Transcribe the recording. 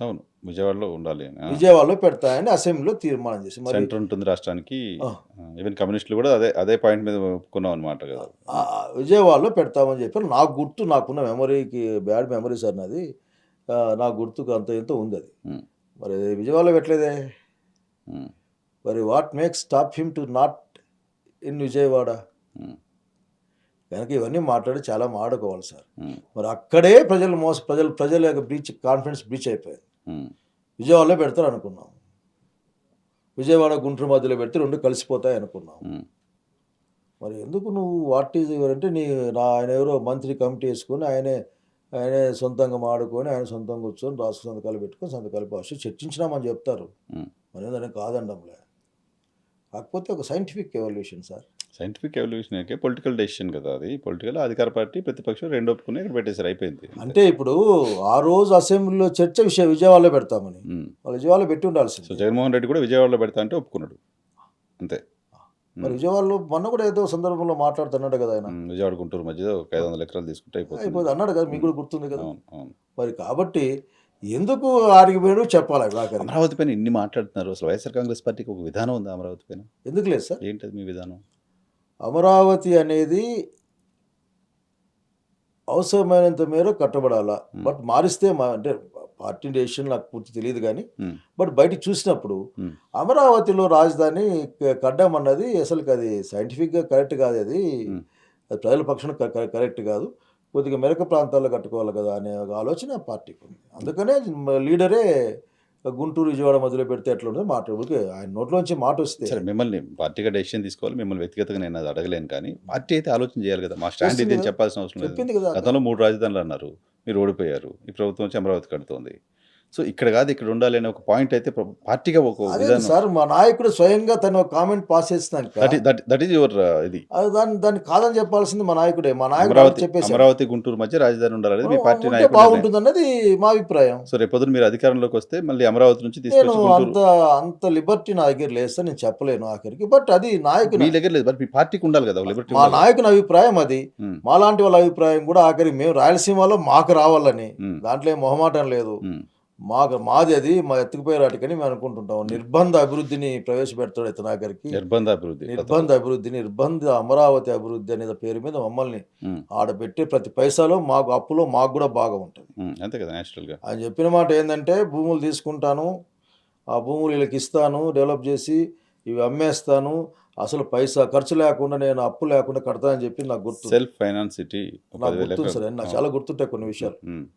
అవును విజయవాడలో ఉండాలి విజయవాడలో పెడతాయని అసెంబ్లీలో తీర్మానం చేసి మరి సెంటర్ ఉంటుంది రాష్ట్రానికి. ఈవెన్ కమ్యూనిస్టులు కూడా అదే అదే పాయింట్ మీద ఒప్పుకున్నాం అనమాట కదా. విజయవాడలో పెడతామని చెప్పారు. నాకు గుర్తు నాకున్న మెమరీకి బ్యాడ్ మెమరీ సార్ నాది. ఆ, నా గుర్తుకు అంత ఇంత ఉంది అది. మరి విజయవాడలో పెట్టలేదే? మరి what makes stop him to not in Vijayawada? కనుక ఇవన్నీ మాట్లాడి చాలా మాడుకోవాలి సార్. మరి అక్కడే ప్రజలు మోస ప్రజలు ప్రజల యొక్క బ్రీచ్ కాన్ఫిడెన్స్ బ్రీచ్ అయిపోయింది. విజయవాడలో పెడతారు అనుకున్నాం. విజయవాడ గుంటూరు మధ్యలో పెడితే రెండు కలిసిపోతాయి అనుకున్నాం. మరి ఎందుకు నువ్వు వాట్ ఈజ్ అంటే నీ నా ఆయన ఎవరో మంత్రి కమిటీ వేసుకొని ఆయనే ఆయనే సొంతంగా మాడుకొని ఆయన సొంతంగా కూర్చొని రాష్ట్ర సంతకాలు పెట్టుకొని సంతకాలు పాస్ చర్చించినామని చెప్తారు. మరి దానికి కాదండంలే కాకపోతే ఒక scientific evolution sir scientific evolution అయితే పొలిటికల్ డెసిషన్ కదా అది. పొలిటికల్ అధికార పార్టీ ప్రతిపక్షం రెండు ఒప్పుకుని ఇక్కడ పెట్టేశారు అయిపోయింది. అంటే ఇప్పుడు ఆ రోజు అసెంబ్లీలో చర్చ విషయం విజయవాడలో పెడతామని. వాళ్ళు విజయవాడలో పెట్టి సో ఉండాల్సింది జగన్మోహన్ రెడ్డి కూడా విజయవాడలో పెడతా అంటే ఒప్పుకున్నాడు. అంతే. మరి విజయవాడలో మొన్న కూడా ఏదో సందర్భంలో మాట్లాడుతున్నాడు కదా ఆయన. విజయవాడ గుంటూరు మధ్యలో ఒక ఐదు వందల ఎకరాలు తీసుకుంటే అయిపోతుంది. అన్నాడు కదా మీకు కూడా గుర్తుంది కదా. మరి కాబట్టి ఎందుకు ఆడికి పోయాడు చెప్పాలి అమరావతి పైన ఇన్ని మాట్లాడుతున్నారు. అసలు వైఎస్ఆర్ కాంగ్రెస్ పార్టీకి ఒక విధానం ఉంది అమరావతి పైన? ఎందుకు లేదు సార్. ఏంటది మీ విధానం? అమరావతి అనేది అవసరమైనంత మేర కట్టబడాలా? బట్ మారిస్తే మా అంటే పార్టీ డెసిషన్ నాకు పూర్తి తెలియదు కానీ బట్ బయటికి చూసినప్పుడు అమరావతిలో రాజధాని క- కట్టడం అన్నది అసలు అది సైంటిఫిక్గా కరెక్ట్ కాదు అది. ప్రజల పక్షాన కరెక్ట్ కాదు. కొద్దిగా మెరక ప్రాంతాల్లో కట్టుకోవాలి కదా అనే ఒక ఆలోచన పార్టీకి ఉంది అందుకనే లీడరే గుంటూరు విజయవాడ మధ్యలో పెడితే ఎట్లా ఉండదు మాట ఆయన నోట్లోంచి మాట వస్తే సరే మిమ్మల్ని పార్టీగా డెసిషన్ తీసుకోవాలి మిమ్మల్ని వ్యక్తిగతంగా నేను అది అడగలేను కానీ పార్టీ అయితే ఆలోచన చేయాలి కదా. మా స్టాండ్ ఇది. చెప్పాల్సిన అవసరం లేదు. గతంలో మూడు రాజధానులు అన్నారు మీరు ఓడిపోయారు ఈ ప్రభుత్వం వచ్చి అమరావతి కడుతోంది. సో ఇక్కడ కాదు ఇక్కడ ఉండాలి అనే ఒక పాయింట్ అయితే ప్ర- పార్టీగా ఒక విధానం. సార్ మా నాయకుడు స్వయంగా తన కామెంట్ పాస్ చేస్తున్నాను దట్ ఈజ్ యువర్ ఇది. దాన్ని దాన్ని కాదని చెప్పాల్సింది మా నాయకుడే. మా నాయకుడు చెప్పేసి అమరావతి గుంటూరు మధ్య రాజధాని ఉండాలనేది మీ పార్టీ నాయకుడు బాగుంటుంది అన్నది మా అభిప్రాయం. సో రేపొద్దున మీరు అధికారంలోకి వస్తే మళ్ళీ అమరావతి నుంచి గుంటూరు అంత అంత లిబర్టీ నా దగ్గర లేదు సార్ నేను చెప్పలేను ఆఖరికి. బట్ అది నాయకుని మీ దగ్గర లేదు బట్ మీ పార్టీకి ఉండాలి కదా లిబర్టీ మా నాయకుని అభిప్రాయం అది. ఉమ్, మాలాంటి వాళ్ళ అభిప్రాయం కూడా ఆఖరి మేము రాయలసీమలో మాకు రావాలని. ఉమ్, దాంట్లో ఏం మొహమాటం లేదు. ఉమ్, మాకు మాది అది మా ఎత్తుకుపోయేరాటికని మేము అనుకుంటుంటాం. నిర్బంధ అభివృద్ధిని ప్రవేశపెడతాడు ఇతను ఆఖరికి నిర్బంధ అభివృద్ధి నిర్బంధ అభివృద్ధి నిర్బంధ అమరావతి అభివృద్ధి అనేది పేరు మీద మమ్మల్ని ఉమ్, ఆడబెట్టే ప్రతి పైసాలో మాకు అప్పులో మాకు కూడా బాగా ఉంటుంది. అంతే కదా natural గా ఆయన చెప్పిన మాట ఏంటంటే భూములు తీసుకుంటాను ఆ భూములు వీళ్ళకి ఇస్తాను డెవలప్ చేసి ఇవి అమ్మేస్తాను అసలు పైసా ఖర్చు లేకుండా నేను అప్పు లేకుండా కడతానని చెప్పి నాకు గుర్తు. సెల్ఫ్ ఫైనాన్స్ సిటీ నాకు గుర్తుంది సార్ నాకు చాలా గుర్తుంటాయి కొన్ని విషయాలు.